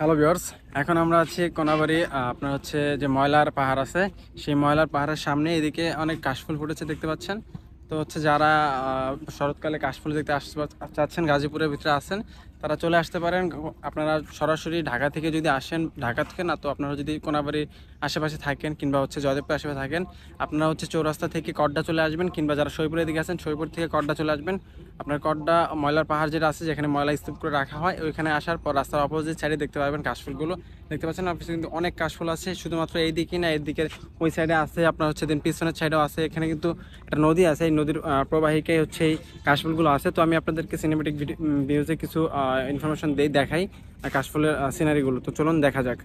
Hello viewers এখন আমরা আছি কোনাবাড়ি আপনার হচ্ছে যে ময়লার পাহাড় আছে, সেই ময়লার পাহাড়ের সামনে এদিকে অনেক কাশফুল ফুটেছে দেখতে পাচ্ছেন। তো হচ্ছে যারা শরৎকালে কাশফুল দেখতে আসতে চাচ্ছেন, গাজীপুরের ভিতরে আসেন তারা চলে আসতে পারেন। আপনারা সরাসরি ঢাকা থেকে যদি আসেন, ঢাকা থেকে না, তো আপনারা যদি কোনাবাড়ির আশেপাশে থাকেন কিংবা হচ্ছে জয়দেবপুর আশেপাশে থাকেন, আপনারা হচ্ছে চৌরাস্তা থেকে কড্ডা চলে আসবেন কিংবা যারা সৈপুরের দিকে আছেন সৈপুর থেকে কড্ডা চলে আসবেন। আপনার কড্ডা ময়লার পাহাড় যেটা আছে, যেখানে ময়লা স্তূপ করে রাখা হয়, ওইখানে আসার পর রাস্তার অপোজিট সাইডে দেখতে পাবেন কাশফুলগুলো। দেখতে পাচ্ছেন আপনার কিন্তু অনেক কাশফুল আছে, শুধুমাত্র এই দিকে না এদিকে ওই সাইডে আছে, আপনার হচ্ছে দিন পিছনের সাইডেও আছে, এখানে কিন্তু একটা নদী আছে, এই নদীর প্রবাহিকায় হচ্ছে এই কাশফুলগুলো আছে। তো আমি আপনাদেরকে সিনেমেটিক ভিডিও ভিউজে কিছু ইনফরমেশন দেই দেখাই কাশফুলের সিনারিগুলো তো চলুন দেখা যাক।